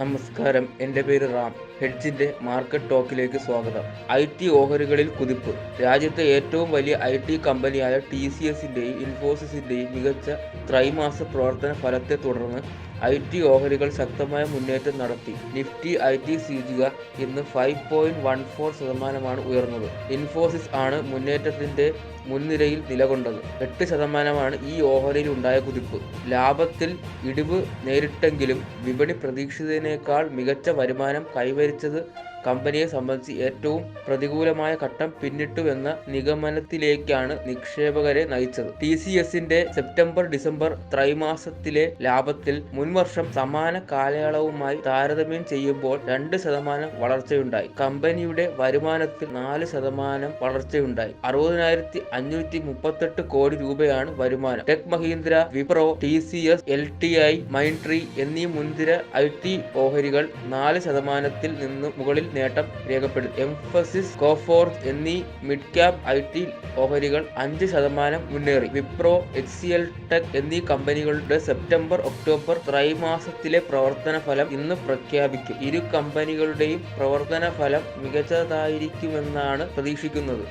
നമസ്കാരം. എന്റെ പേര് റാം. ഹെഡ്ജിന്റെ മാർക്കറ്റ് ടോക്കിലേക്ക് സ്വാഗതം. ഐ ടി ഓഹരികളിൽ കുതിപ്പ്. രാജ്യത്തെ ഏറ്റവും വലിയ ഐ ടി കമ്പനിയായ ടി സി എസിന്റെയും ഇൻഫോസിസിന്റെയും മികച്ച ത്രൈമാസ പ്രവർത്തന ഫലത്തെ തുടർന്ന് ഐ ടി ഓഹരികൾ ശക്തമായ മുന്നേറ്റം നടത്തി. നിഫ്റ്റി ഐ ടി സൂചിക ഇന്ന് ഫൈവ് പോയിന്റ് വൺ ഫോർ ശതമാനമാണ് ഉയർന്നത്. ഇൻഫോസിസ് ആണ് മുന്നേറ്റത്തിന്റെ മുൻനിരയിൽ നിലകൊണ്ടത്. എട്ട് ശതമാനമാണ് ഈ ഓഹരിയിൽ ഉണ്ടായ കുതിപ്പ്. ലാഭത്തിൽ ഇടിവ് നേരിട്ടെങ്കിലും വിപണി പ്രതീക്ഷിച്ചതിനേക്കാൾ മികച്ച വരുമാനം കൈവരിച്ചത് കമ്പനിയെ സംബന്ധിച്ച് ഏറ്റവും പ്രതികൂലമായ ഘട്ടം പിന്നിട്ടുവെന്ന നിഗമനത്തിലേക്കാണ് നിക്ഷേപകരെ നയിച്ചത്. ടി സി എസിന്റെ സെപ്റ്റംബർ ഡിസംബർ ത്രൈമാസത്തിലെ ലാഭത്തിൽ മുൻവർഷം സമാന കാലയളവുമായി താരതമ്യം ചെയ്യുമ്പോൾ രണ്ട് ശതമാനം വളർച്ചയുണ്ടായി. കമ്പനിയുടെ വരുമാനത്തിൽ നാല് ശതമാനം വളർച്ചയുണ്ടായി. അറുപതിനായിരത്തി അഞ്ഞൂറ്റി മുപ്പത്തെട്ട് കോടി രൂപയാണ് വരുമാനം. Tech Mahindra Wipro T C S L T I Mindtree എന്നീ മുൻതിര ഐ ടി ഓഹരികൾ നാല് ശതമാനത്തിൽ നിന്ന് മുകളിൽ നേട്ടം രേഖപ്പെടുത്തി. എംഫസിസ് കോഫോർത്ത് എന്നീ മിഡ് ക്യാപ് ഐ ടി ഓഹരികൾ അഞ്ച് ശതമാനം മുന്നേറി. Wipro H C L tech എന്നീ കമ്പനികളുടെ സെപ്റ്റംബർ ഒക്ടോബർ ത്രൈമാസത്തിലെ പ്രവർത്തന ഫലം ഇന്ന് പ്രഖ്യാപിക്കും. ഇരു കമ്പനികളുടെയും പ്രവർത്തന ഫലം മികച്ചതായിരിക്കുമെന്നാണ് പ്രതീക്ഷിക്കുന്നത്.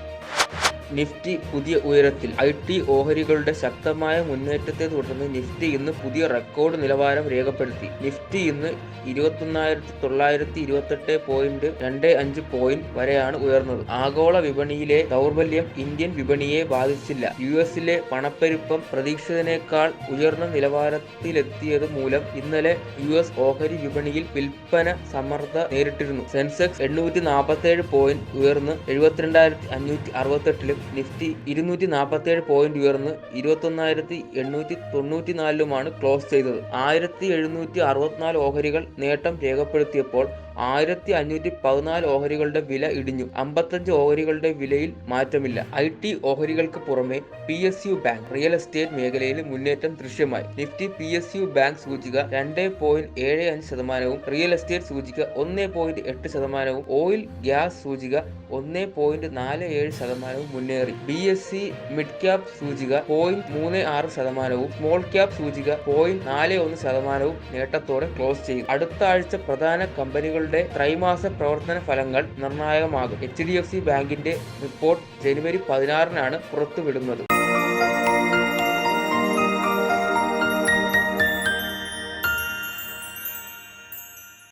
നിഫ്റ്റി പുതിയ ഉയരത്തിൽ ഐ ടി ഓഹരികളുടെ ശക്തമായ മുന്നേറ്റത്തെ തുടർന്ന് നിഫ്റ്റി ഇന്ന് പുതിയ റെക്കോർഡ് നിലവാരം രേഖപ്പെടുത്തി. നിഫ്റ്റി ഇന്ന് ഇരുപത്തൊന്നായിരത്തി തൊള്ളായിരത്തി ഇരുപത്തെട്ട് പോയിന്റ് രണ്ട് അഞ്ച് പോയിന്റ് വരെയാണ് ഉയർന്നത്. ആഗോള വിപണിയിലെ ദൗർബല്യം ഇന്ത്യൻ വിപണിയെ ബാധിച്ചില്ല. യു എസിലെ പണപ്പെരുപ്പം പ്രതീക്ഷിച്ചതിനേക്കാൾ ഉയർന്ന നിലവാരത്തിലെത്തിയത് മൂലം ഇന്നലെ യു എസ് ഓഹരി വിപണിയിൽ വിൽപ്പന സമ്മർദ്ദ നേരിട്ടിരുന്നു. സെൻസെക്സ് എണ്ണൂറ്റി നാൽപ്പത്തേഴ് പോയിന്റ് ഉയർന്ന് എഴുപത്തിരണ്ടായിരത്തി അഞ്ഞൂറ്റി അറുപത്തെട്ടിലും നിഫ്റ്റി ഇരുന്നൂറ്റി നാൽപ്പത്തേഴ് പോയിന്റ് ഉയർന്ന് ഇരുപത്തൊന്നായിരത്തി എണ്ണൂറ്റി തൊണ്ണൂറ്റി നാലിലുമാണ് ക്ലോസ് ചെയ്തത്. ആയിരത്തി എഴുന്നൂറ്റി അറുപത്തിനാല് ഓഹരികൾ നേട്ടം രേഖപ്പെടുത്തിയപ്പോൾ ആയിരത്തി അഞ്ഞൂറ്റി പതിനാല് ഓഹരികളുടെ വില ഇടിഞ്ഞു. അമ്പത്തഞ്ച് ഓഹരികളുടെ വിലയിൽ മാറ്റമില്ല. ഐ ടി ഓഹരികൾക്ക് പുറമെ P S U bank real estate മേഖലയിൽ മുന്നേറ്റം ദൃശ്യമായി. Nifty P S U bank സൂചിക രണ്ട് പോയിന്റ് ഏഴ് അഞ്ച് ശതമാനവും റിയൽ എസ്റ്റേറ്റ് സൂചിക ഒന്ന് പോയിന്റ് എട്ട് ശതമാനവും ഓയിൽ ഗ്യാസ് സൂചിക ഒന്ന് പോയിന്റ് നാല് ഏഴ് ശതമാനവും മുന്നേറി. B S C mid cap സൂചിക പോയിന്റ് മൂന്ന് ആറ് ശതമാനവും സ്മോൾ ക്യാപ് സൂചിക പോയിന്റ് നാല് ഒന്ന് ശതമാനവും നേട്ടത്തോടെ ക്ലോസ് ചെയ്തു. അടുത്ത ആഴ്ച പ്രധാന കമ്പനികളുടെ ത്രൈമാസ പ്രവർത്തന ഫലങ്ങൾ നിർണായകമാകും. എച്ച് ഡി എഫ് സി ബാങ്കിന്റെ റിപ്പോർട്ട് ജനുവരി പതിനാറിനാണ് പുറത്തുവിടുന്നത്.